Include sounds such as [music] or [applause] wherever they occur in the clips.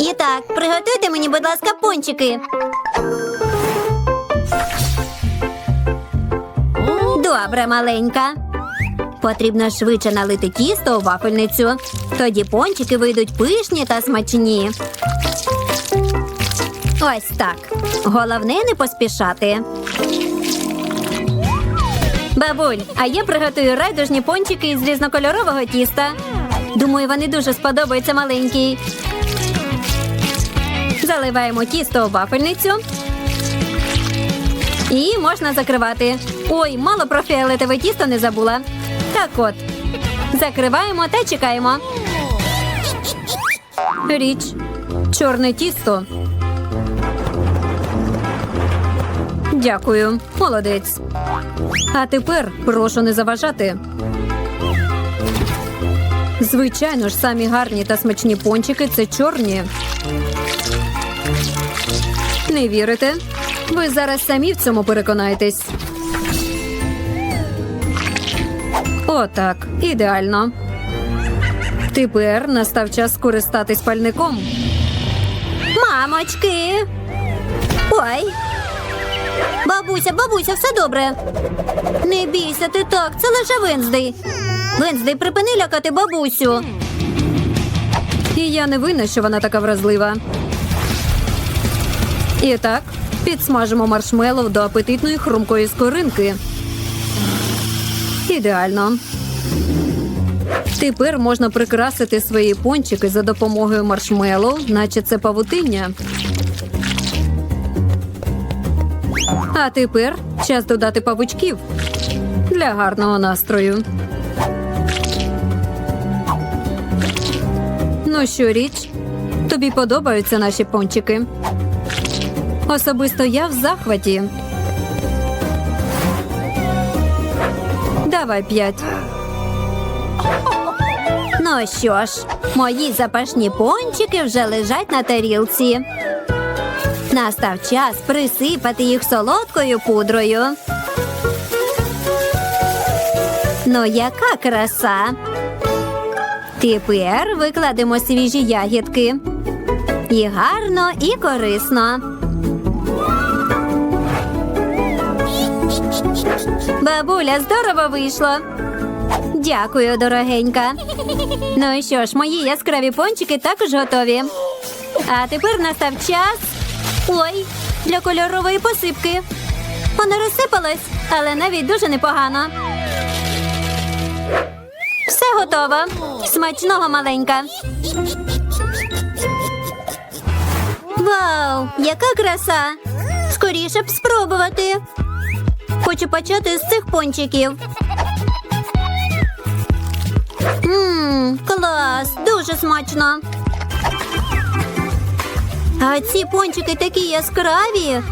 І так, приготуйте мені, будь ласка, пончики. Добре, маленька. Потрібно швидше налити тісто у вафельницю. Тоді пончики вийдуть пишні та смачні. Ось так. Головне не поспішати. Бабуль, а я приготую райдужні пончики з різнокольорового тіста. Думаю, вони дуже сподобаються маленькій. Заливаємо тісто у вафельницю. І можна закривати. Ой, мало про фіолетове тісто не забула. Так от. Закриваємо та чекаємо. Річ. Чорне тісто. Дякую, молодець. А тепер прошу не заважати. Звичайно ж, самі гарні та смачні пончики це чорні. Не вірите? Ви зараз самі в цьому переконаєтесь. Отак, ідеально. Тепер настав час скористатись пальником. Мамочки. Ой. Бабуся, бабуся, все добре. Не бійся ти так, це лише Венздей. Венздей, припини лякати бабусю. І я не винна, що вона така вразлива. І так, підсмажимо маршмеллоу до апетитної хрумкої скоринки. Ідеально. Тепер можна прикрасити свої пончики за допомогою маршмеллоу, наче це павутиння. А тепер час додати павучків для гарного настрою. Ну що, річ? Тобі подобаються наші пончики? Особисто я в захваті. Давай п'ять. Ну що ж, мої запашні пончики вже лежать на тарілці. Настав час присипати їх солодкою пудрою. Ну, яка краса. Тепер викладемо свіжі ягідки. І гарно, і корисно. Бабуля, здорово вийшло. Дякую, дорогенька. Ну що ж, мої яскраві пончики також готові. А тепер настав час. Ой, для кольорової посипки. Вона розсипалась, але навіть дуже непогано. Все готово. Смачного маленька. Вау, яка краса! Скоріше б спробувати. Хочу почати з цих пончиків. Ммм, клас, дуже смачно. А ці пончики такі яскраві.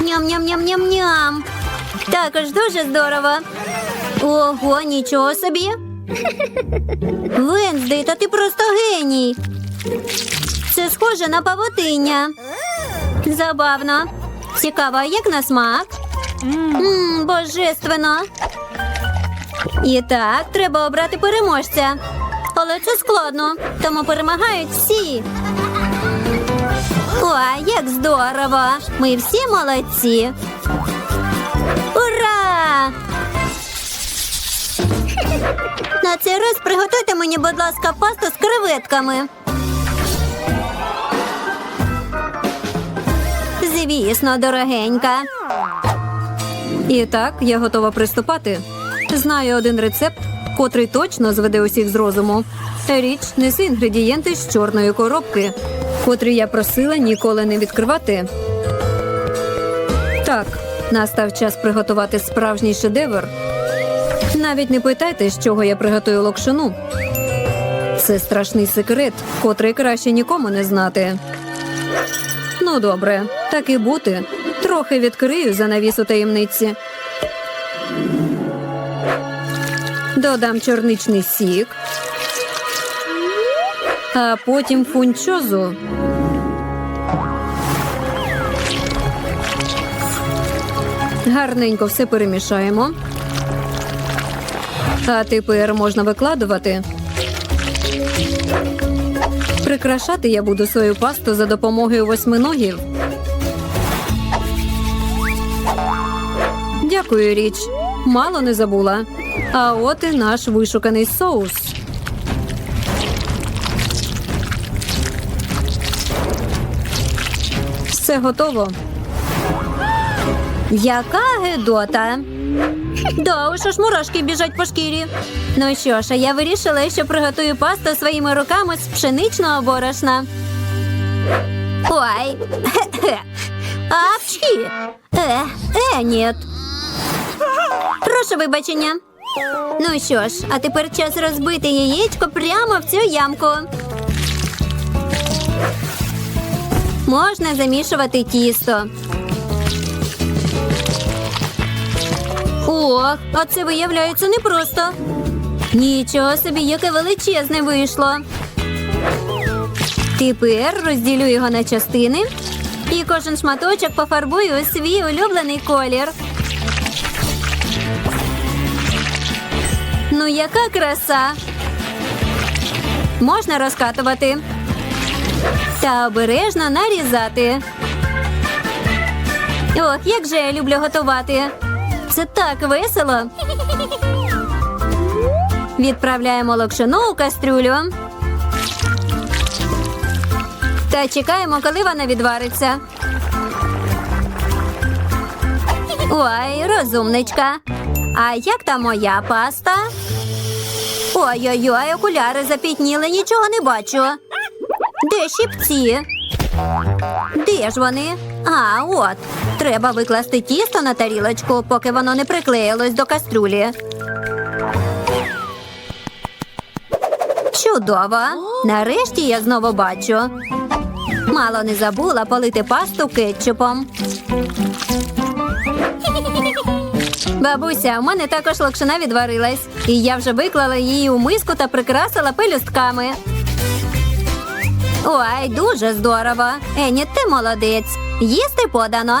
Ням-ням-ням-ням-ням. Також дуже здорово. Ого, нічого собі. Венздей, та ти просто геній. Це схоже на павутиння. Забавно. Цікаво, як на смак? Ммм, божественно. І так, треба обрати переможця. Але це складно, тому перемагають всі. Ой, як здорово! Ми всі молодці. Ура! На цей раз приготуйте мені, будь ласка, пасту з креветками. Звісно, дорогенька. І так, я готова приступати. Знаю один рецепт, котрий точно зведе усіх з розуму. Річ неси інгредієнти з чорної коробки, котрі я просила ніколи не відкривати. Так, настав час приготувати справжній шедевр. Навіть не питайте, з чого я приготую локшину. Це страшний секрет, котрий краще нікому не знати. Ну, добре, так і бути. Трохи відкрию занавісу таємниці. Додам чорничний сік, а потім фунчозу. Гарненько все перемішаємо. А тепер можна викладувати. Прикрашати я буду свою пасту за допомогою восьминогів. Дякую, річ. Мало не забула. А от і наш вишуканий соус. Все готово. Яка гидота. Да, уж аж мурашки біжать по шкірі. Ну що ж, а я вирішила, що приготую пасту своїми руками з пшеничного борошна. Ой. [laughs] Апчхі. Е, е, ні. Прошу вибачення. Ну що ж, а тепер час розбити яєчко прямо в цю ямку. Можна замішувати тісто. Ох, а це виявляється непросто. Нічого собі, яке величезне вийшло. Тепер розділю його на частини і кожен шматочок пофарбую у свій улюблений колір. Ну, яка краса! Можна розкатувати та обережно нарізати. Ох, як же я люблю готувати. Це так весело. Відправляємо локшину у кастрюлю. Та чекаємо, коли вона відвариться. Ой, розумничка. А як там моя паста? Ой-ой-ой, окуляри запітніли, нічого не бачу. Де щипці? Де ж вони? А, от. Треба викласти тісто на тарілочку, поки воно не приклеїлось до кастрюлі. Чудово! Нарешті я знову бачу. Мало не забула полити пасту кетчупом. Бабуся, у мене також локшина відварилась, і я вже виклала її у миску та прикрасила пелюстками. Ой, дуже здорово. Ені, ти молодець. Їсти подано.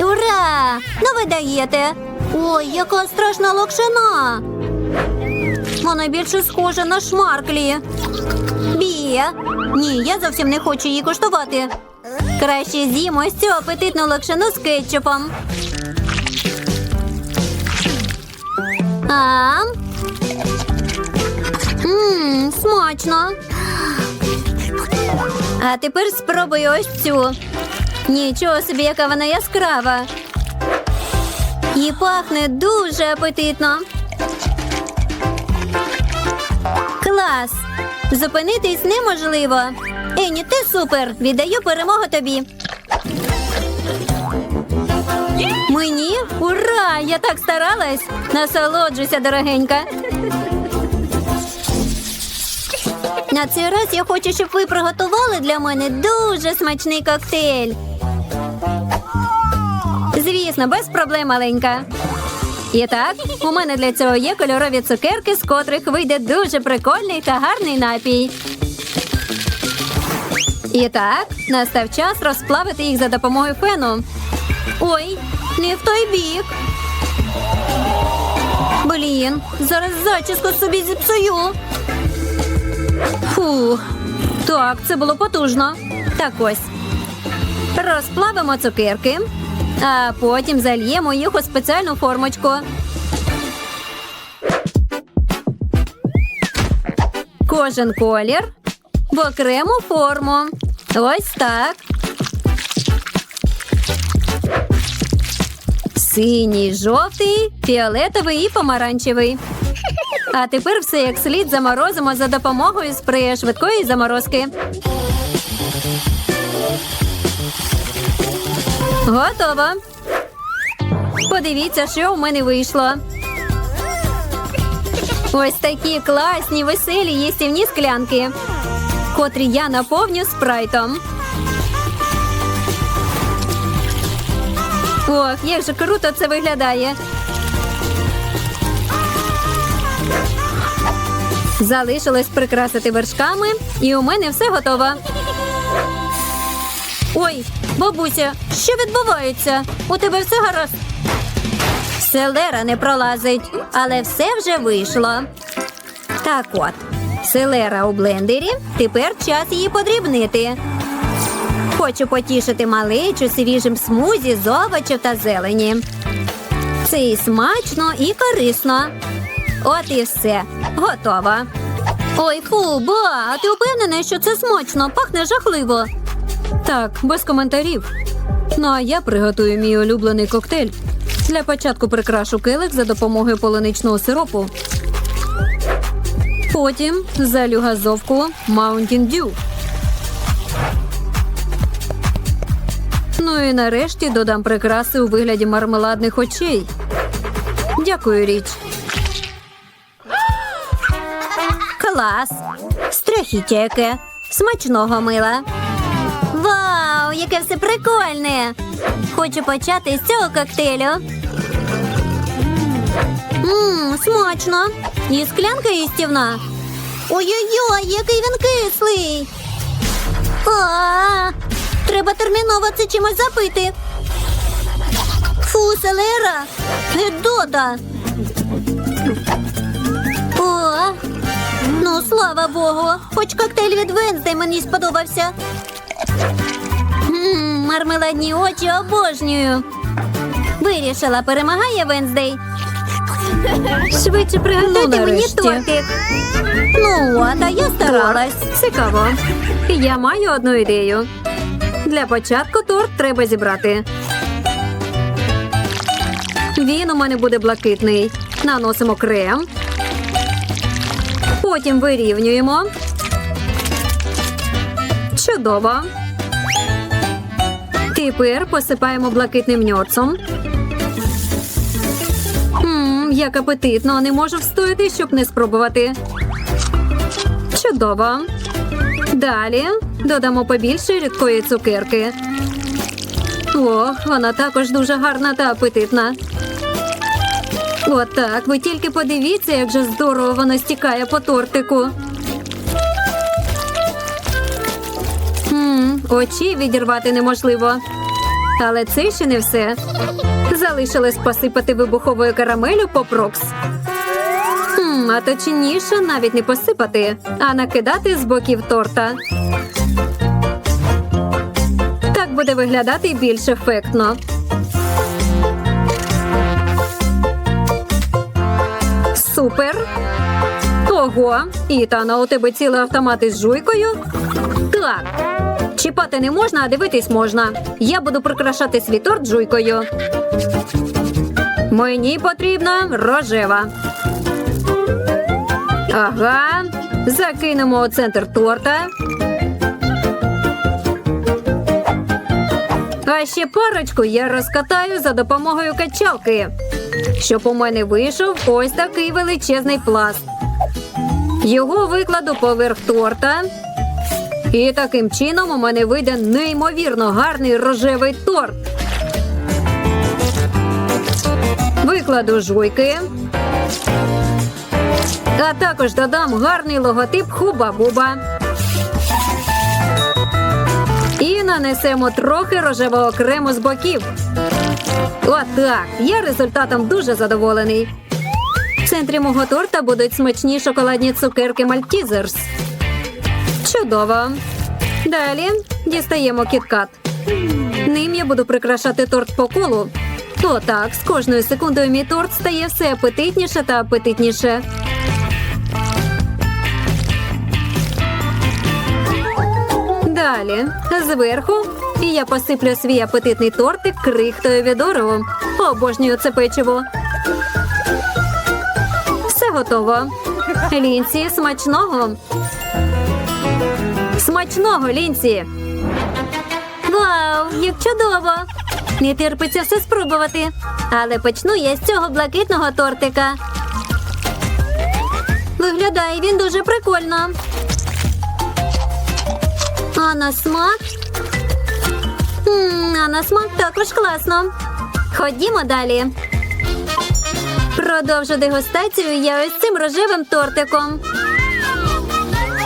Ура! Ну ви даєте. Ой, яка страшна локшина. Вона більше схожа на шмарклі. Бі. Ні, я зовсім не хочу її коштувати. Краще з'їм ось цю апетитну локшину з кетчупом. А? Ммм, смачно. А тепер спробую ось цю. Нічого собі, яка вона яскрава. І пахне дуже апетитно. Клас! Зупинитись неможливо. Ені, ти супер! Віддаю перемогу тобі. Мені? Ура! Я так старалась! Насолоджуйся, дорогенька. На цей раз я хочу, щоб ви приготували для мене дуже смачний коктейль. Звісно, без проблем маленька. І так, у мене для цього є кольорові цукерки, з котрих вийде дуже прикольний та гарний напій. І так, настав час розплавити їх за допомогою фену. Ой, не в той бік. Блін, зараз зачіску собі зіпсую. Фух, так, це було потужно. Так ось. Розплавимо цукерки, а потім зальємо їх у спеціальну формочку. Кожен колір в окрему форму. Ось так. Синій, жовтий, фіолетовий і помаранчевий. А тепер все як слід заморозимо за допомогою спрея швидкої заморозки. Готово. Подивіться, що в мене вийшло. Ось такі класні, веселі їстівні склянки, котрі я наповню спрайтом. Ох, як же круто це виглядає. Залишилось прикрасити вершками, і у мене все готово. Ой, бабуся, що відбувається? У тебе все гаразд? Селера не пролазить, але все вже вийшло. Так от, Селера у блендері. Тепер час її подрібнити. Хочу потішити малечу свіжим смузі з овочів та зелені. Це і смачно, і корисно. От і все. Готово. Ой, фу, ба, а ти впевнений, що це смачно, пахне жахливо. Так, без коментарів. Ну а я приготую мій улюблений коктейль. Для початку прикрашу келих за допомогою полуничного сиропу. Потім залю газовку Mountain Dew. Ну і нарешті додам прикраси у вигляді мармеладних очей. Дякую, річ. Клас! Страхіття яке. Смачного мила. Яке все прикольне! Хочу почати з цього коктейлю. Ммм, смачно. І склянка їстівна. Ой-ой-ой, який він кислий. А, треба терміново це чимось запити. Фу, селера, Гедота. О, ну слава Богу, хоч коктейль від Венздей мені сподобався. Мармеладні очі обожнюю. Вирішила, перемагає Венздей. Швидше приготуйте мені тортик. Ну, от, а я старалась. Цікаво. Я маю одну ідею. Для початку торт треба зібрати. Він у мене буде блакитний. Наносимо крем. Потім вирівнюємо. Чудово. Тепер посипаємо блакитним ньорцом. Мм, як апетитно, не можу встояти, щоб не спробувати. Чудово. Далі додамо побільше рідкої цукерки. Ох, вона також дуже гарна та апетитна. Отак, ви тільки подивіться, як же здорово воно стікає по тортику. Очі відірвати неможливо. Але це ще не все. Залишилось посипати вибуховою карамелю по прокс. Хм, а точніше навіть не посипати, а накидати з боків торта. Так буде виглядати більш ефектно. Супер. Ого, Ітана, у тебе цілий автомат із жуйкою? Так. Чіпати не можна, а дивитись можна. Я буду прикрашати свій торт жуйкою. Мені потрібна рожева. Ага. Закинемо у центр торта. А ще парочку я розкатаю за допомогою качалки, щоб у мене вийшов ось такий величезний пласт. Його викладу поверх торта. І таким чином у мене вийде неймовірно гарний рожевий торт. Викладу жуйки. А також додам гарний логотип Хуба-Буба. І нанесемо трохи рожевого крему з боків. Отак. Я результатом дуже задоволений. В центрі мого торта будуть смачні шоколадні цукерки Мальтізерс. Чудово. Далі дістаємо кіткат. Ним я буду прикрашати торт по колу. Отак, з кожною секундою мій торт стає все апетитніше та апетитніше. Далі, зверху, і я посиплю свій апетитний тортик крихтою від Орео. Обожнюю це печиво. Все готово. Лінці, смачного. Смачного, Лінці. Вау, як чудово! Не терпиться все спробувати. Але почну я з цього блакитного тортика. Виглядає він дуже прикольно. А на смак? А на смак також класно. Ходімо далі. Продовжу дегустацію я ось цим рожевим тортиком.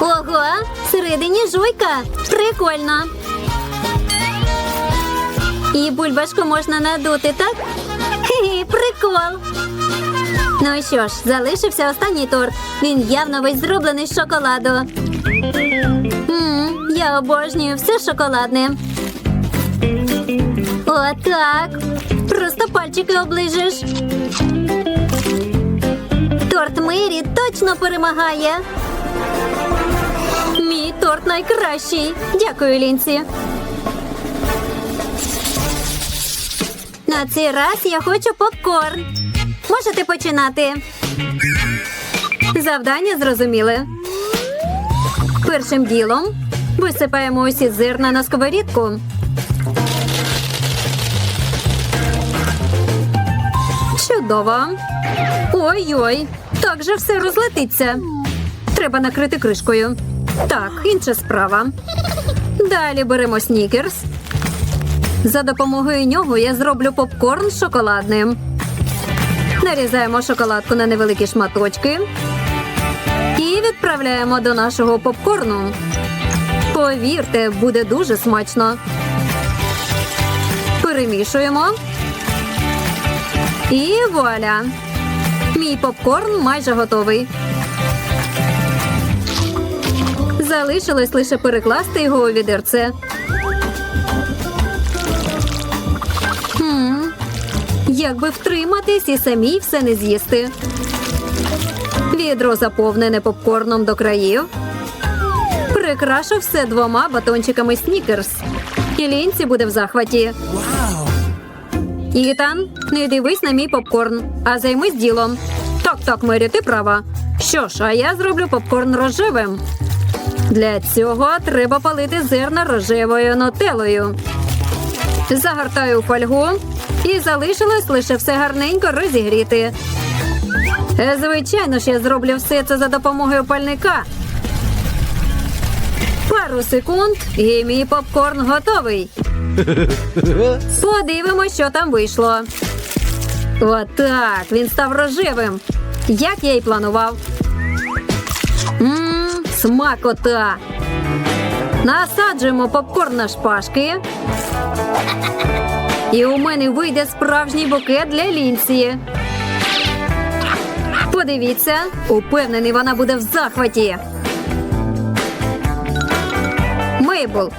Ого, всередині жуйка. Прикольно. І бульбашку можна надути, так? Хе-хе, прикол. Ну що ж, залишився останній торт. Він явно весь зроблений з шоколаду. Мм, я обожнюю все шоколадне. Отак. Просто пальчики оближеш. Торт Мері точно перемагає. Мій торт найкращий. Дякую, Лінці. На цей раз я хочу попкорн. Можете починати. Завдання зрозуміли. Першим ділом висипаємо усі зерна на сковорідку. Чудово. Ой-ой, так же все розлетиться. Треба накрити кришкою. Так, інша справа. Далі беремо снікерс. За допомогою нього я зроблю попкорн шоколадним. Нарізаємо шоколадку на невеликі шматочки і відправляємо до нашого попкорну. Повірте, буде дуже смачно. Перемішуємо. І вуаля! Мій попкорн майже готовий. Залишилось лише перекласти його у відерце. Хм, як би втриматись і самій все не з'їсти. Відро заповнене попкорном до країв. Прикрашу все двома батончиками снікерс. І лінці буде в захваті. Ітан, не дивись на мій попкорн, а займись ділом. Так, так, Мері, ти права. Що ж, а я зроблю попкорн рожевим. Для цього треба палити зерна рожевою нотелою. Загортаю у фольгу і залишилось лише все гарненько розігріти. Звичайно ж, я зроблю все це за допомогою пальника. Пару секунд, і мій попкорн готовий. [laughs] Подивимось, що там вийшло. Отак, він став рожевим, як я й планував. Смакота. Насаджуємо попкорн на шпажки. І у мене вийде справжній букет для лінці. Подивіться, упевнений, вона буде в захваті. Мейбл.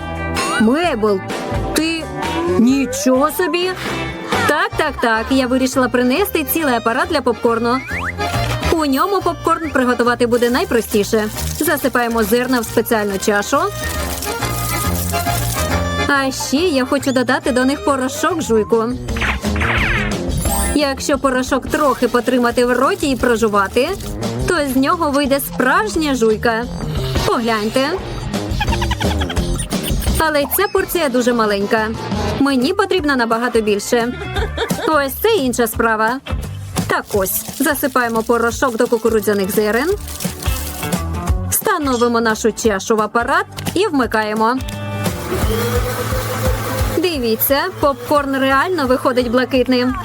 Мейбл, ти нічого собі. Так, так, так. Я вирішила принести цілий апарат для попкорну. У ньому попкорн приготувати буде найпростіше. Засипаємо зерна в спеціальну чашу. А ще я хочу додати до них порошок жуйку. Якщо порошок трохи потримати в роті і прожувати, то з нього вийде справжня жуйка. Погляньте. Але ця порція дуже маленька. Мені потрібно набагато більше. Ось це інша справа. Так ось засипаємо порошок до кукурудзяних зерен. Становимо нашу чашу в апарат і вмикаємо. Дивіться, попкорн реально виходить блакитним.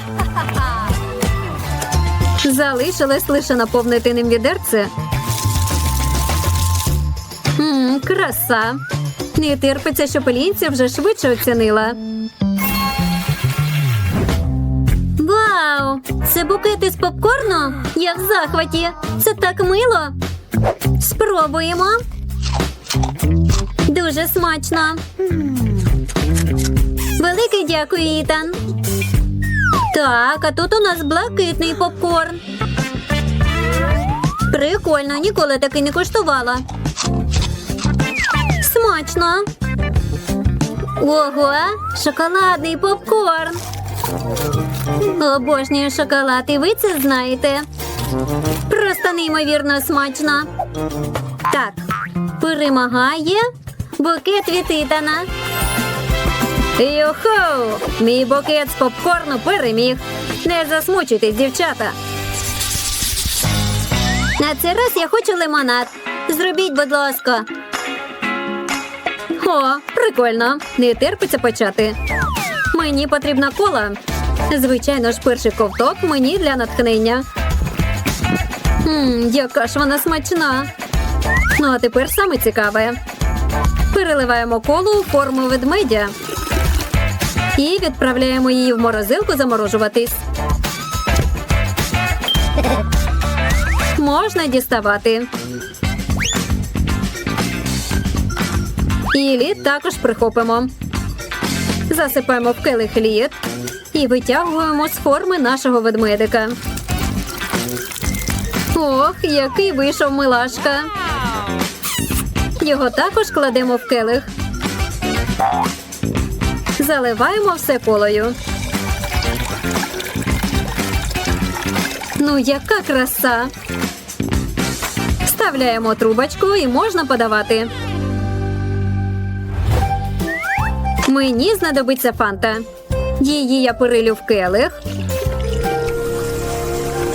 Залишилось лише наповнити ним відерце. Краса. Не терпиться, що пелінця вже швидше оцінила. Вау! Це букет із попкорну? Я в захваті. Це так мило. Спробуємо. Дуже смачно. Велике дякую, Ітан. Так, а тут у нас блакитний попкорн. Прикольно, ніколи таки не коштувала. Смачно. Ого, шоколадний попкорн. Обожнюю шоколад, і ви це знаєте. Просто неймовірно смачно. Так, перемагає букет від Ітана. Йохоу! Мій букет з попкорну переміг. Не засмучуйтесь, дівчата. На цей раз я хочу лимонад. Зробіть, будь ласка. О, прикольно. Не терпиться почати. Мені потрібна кола. Звичайно ж, перший ковток мені для натхнення. Мм, яка ж вона смачна. Ну, а тепер саме цікаве. Переливаємо колу у форму ведмедя. І відправляємо її в морозилку заморожуватись. можна діставати. І лід також прихопимо. Засипаємо в келих лід і витягуємо з форми нашого ведмедика. Ох, який вийшов милашка. Його також кладемо в келих. Заливаємо все колою. Ну, яка краса! Вставляємо трубочку і можна подавати. Мені знадобиться фанта. Її я перилю в келих.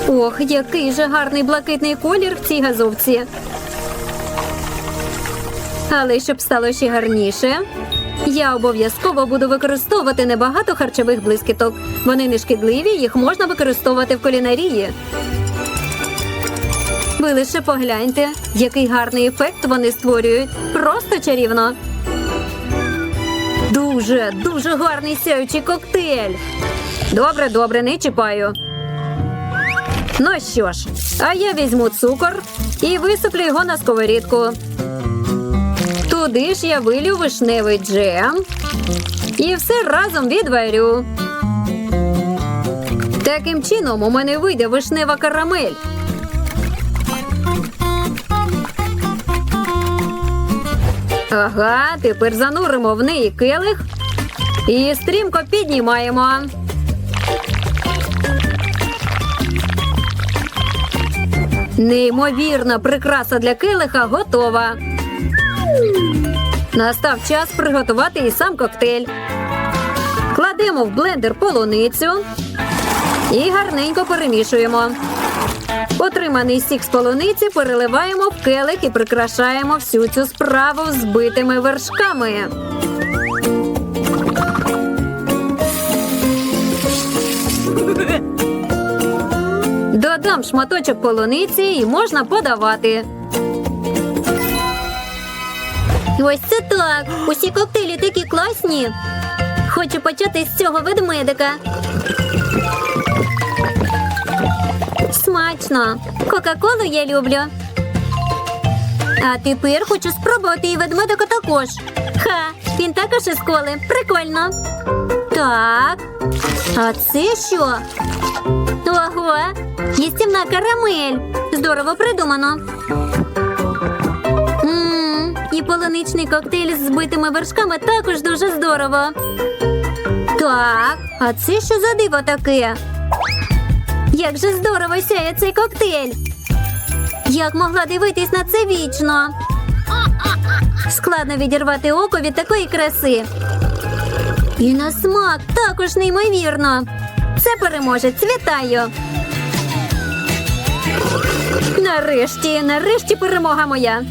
Ох, який же гарний блакитний колір в цій газовці. Але щоб стало ще гарніше, я обов'язково буду використовувати небагато харчових блискіток. Вони не шкідливі, їх можна використовувати в кулінарії. Ви лише погляньте, який гарний ефект вони створюють. Просто чарівно. Дуже, дуже гарний сяючий коктейль. Добре, добре, не чіпаю. Ну що ж, а я візьму цукор і висиплю його на сковорідку. Туди ж я вилю вишневий джем і все разом відварю. Таким чином у мене вийде вишнева карамель. Ага, тепер зануримо в неї келих і стрімко піднімаємо. Неймовірна прикраса для келиха готова. Настав час приготувати і сам коктейль. Кладемо в блендер полуницю і гарненько перемішуємо. Отриманий сік з полуниці переливаємо в келих і прикрашаємо всю цю справу збитими вершками. Додам шматочок полуниці і можна подавати. Ось це так. Усі коктейлі такі класні. Хочу почати з цього ведмедика. Смачно. Кока-колу я люблю. А тепер хочу спробувати і ведмедика також. Ха, він також із коли. Прикольно. Так. А це що? Ого, їстівна карамель. Здорово придумано. Мм, і полуничний коктейль з збитими вершками також дуже здорово. Так, а це що за диво таке? Як же здорово сяє цей коктейль. Як могла дивитись на це вічно? Складно відірвати око від такої краси. І на смак також неймовірно. Це переможець, вітаю! Нарешті, нарешті перемога моя.